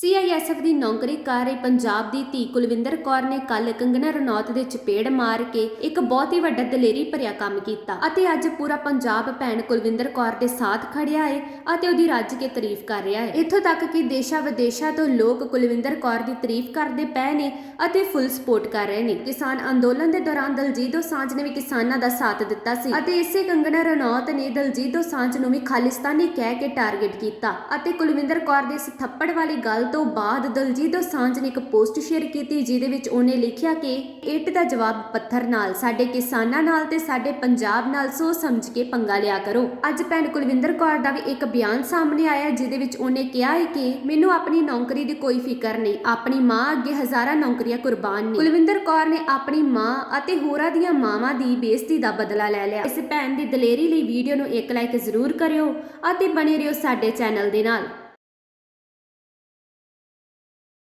CISF ਦੀ ਨੌਕਰੀ ਕਰ ਰਹੀ ਪੰਜਾਬ ਦੀ ਧੀ ਕੁਲਵਿੰਦਰ ਕੌਰ ਨੇ ਕੱਲ ਕੰਗਣਾ ਰਣੌਤ ਦੇ ਚਪੇੜ ਮਾਰ ਕੇ ਇੱਕ ਬਹੁਤ ਹੀ ਵੱਡਾ ਦਲੇਰੀ ਭਰਿਆ ਕੰਮ ਕੀਤਾ ਅਤੇ ਅੱਜ ਪੂਰਾ ਪੰਜਾਬ ਭੈਣ ਕੁਲਵਿੰਦਰ ਕੌਰ ਦੇ ਸਾਥ ਖੜਿਆ ਹੈ ਅਤੇ ਉਹਦੀ ਰੱਜ ਕੇ ਤਾਰੀਫ ਕਰ ਰਿਹਾ ਹੈ ਇੱਥੋਂ ਤੱਕ ਕਿ ਦੇਸ਼ਾਂ ਵਿਦੇਸ਼ਾਂ ਤੋਂ ਲੋਕ ਕੁਲਵਿੰਦਰ ਕੌਰ ਦੀ ਤਾਰੀਫ ਕਰਦੇ ਪਏ ਨੇ ਅਤੇ ਫੁੱਲ ਸਪੋਰਟ ਕਰ ਰਹੇ ਨੇ। ਕਿਸਾਨ ਅੰਦੋਲਨ ਦੇ ਦੌਰਾਨ ਦਲਜੀਤ ਦੋਸਾਂਝ ਨੇ ਵੀ ਕਿਸਾਨਾਂ ਦਾ ਸਾਥ ਦਿੱਤਾ ਸੀ ਅਤੇ ਇਸੇ ਕੰਗਣਾ ਰਣੌਤ ਨੇ ਦਲਜੀਤ ਦੋਸਾਂਝ ਨੂੰ ਵੀ ਖਾਲਿਸਤਾਨੀ ਕਹਿ ਕੇ ਟਾਰਗੇਟ ਕੀਤਾ ਅਤੇ ਕੁਲਵਿੰਦਰ ਕੌਰ ਦੇ ਇਸ ਥੱਪੜ ਵਾਲੀ ਗੱਲ ਤੋਂ ਬਾਅਦ ਦਲਜੀਤ ਦੋਸਾਂਝ ਨੇ ਇੱਕ ਪੋਸਟ ਸ਼ੇਅਰ ਕੀਤੀ ਜਿਹਦੇ ਵਿੱਚ ਉਹਨੇ ਲਿਖਿਆ ਕਿ ਇੱਟ ਦਾ ਜਵਾਬ ਪੱਥਰ ਨਾਲ, ਸਾਡੇ ਕਿਸਾਨਾਂ ਨਾਲ ਤੇ ਸਾਡੇ ਪੰਜਾਬ ਨਾਲ ਸੋਚ ਸਮਝ ਕੇ ਪੰਗਾ ਲਿਆ ਕਰੋ। ਅੱਜ ਭੈਣ ਕੁਲਵਿੰਦਰ ਕੌਰ ਦਾ ਵੀ ਇੱਕ ਬਿਆਨ ਸਾਹਮਣੇ ਆਇਆ ਜਿਹਦੇ ਵਿੱਚ ਉਹਨੇ ਕਿਹਾ ਹੈ ਕਿ ਮੈਨੂੰ ਆਪਣੀ ਨੌਕਰੀ ਦੀ ਕੋਈ ਫਿਕਰ ਨਹੀਂ, ਆਪਣੀ ਮਾਂ ਅੱਗੇ ਹਜ਼ਾਰਾਂ ਨੌਕਰੀਆਂ ਕੁਰਬਾਨ ਨੇ। ਕੁਲਵਿੰਦਰ ਕੌਰ ਨੇ ਆਪਣੀ ਮਾਂ ਅਤੇ ਹੋਰਾਂ ਦੀਆਂ ਮਾਵਾਂ ਦੀ ਬੇਇੱਜ਼ਤੀ ਦਾ ਬਦਲਾ ਲੈ ਲਿਆ। ਇਸ ਭੈਣ ਦੀ ਦਲੇਰੀ ਲਈ ਵੀਡੀਓ ਨੂੰ ਇੱਕ ਲਾਈਕ ਜ਼ਰੂਰ ਕਰਿਓ ਅਤੇ ਬਣੇ ਰਹੋ ਸਾਡੇ ਚੈਨਲ ਦੇ ਨਾਲ।